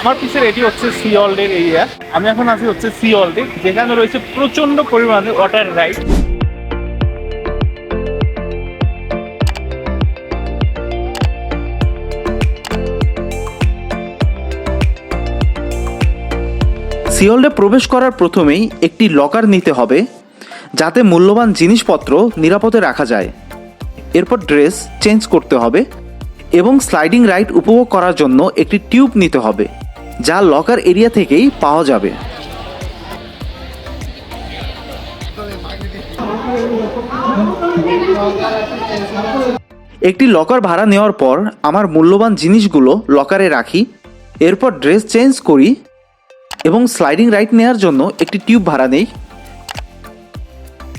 আমার পিছে রেডি হচ্ছে সি ওয়ার্ল্ডের এরিয়া আমি এখন আছি হচ্ছে সি ওয়ার্ল্ডে যেখানে রয়েছে প্রচণ্ড পরিমাণে ওয়াটার রাইড সিওল্ডে প্রবেশ করার প্রথমেই একটি লকার নিতে হবে, যাতে মূল্যবান জিনিসপত্র নিরাপদে রাখা যায়। এরপর ড্রেস চেঞ্জ করতে হবে এবং স্লাইডিং রাইড উপভোগ করার জন্য একটি টিউব নিতে হবে। যা লকার এরিয়া থেকেই পাওয়া যাবে। একটি লকার ভাড়া নেওয়ার পর আমার মূল্যবান জিনিসগুলো লকারে রাখি, এরপর ড্রেস চেঞ্জ করি এবং স্লাইডিং রাইড নেওয়ার জন্য একটি টিউব ভাড়া নেই।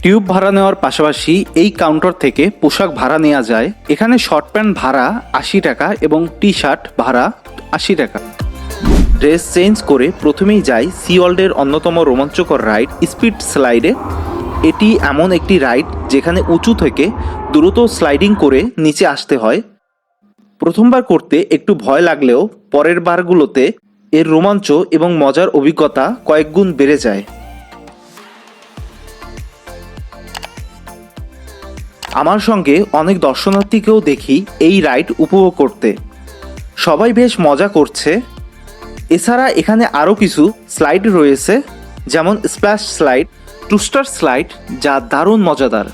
টিউব ভাড়া নেওয়ার পাশাপাশি এই কাউন্টার থেকে পোশাক ভাড়া নেওয়া যায়। এখানে শর্ট প্যান্ট ভাড়া আশি টাকা এবং টি শার্ট ভাড়া আশি টাকা। ড্রেস চেঞ্জ করে প্রথমেই যাই সি ওয়ার্ল্ডের অন্যতম রোমাঞ্চকর রাইড, স্পিড স্লাইডে। এটি এমন একটি রাইড যেখানে উঁচু থেকে দ্রুত স্লাইডিং করে নিচে আসতে হয়। প্রথমবার করতে একটু ভয় লাগলেও পরের বারগুলোতে এর রোমাঞ্চ এবং মজার অভিজ্ঞতা কয়েকগুণ বেড়ে যায়। আমার সঙ্গে অনেক দর্শনার্থীকেও দেখি এই রাইড উপভোগ করতে। সবাই বেশ মজা করছে। এছাড়া এখানে আরও কিছু স্লাইড রয়েছে যেমন স্প্ল্যাশ স্লাইড টুস্টার স্লাইড যা দারুণ মজাদার।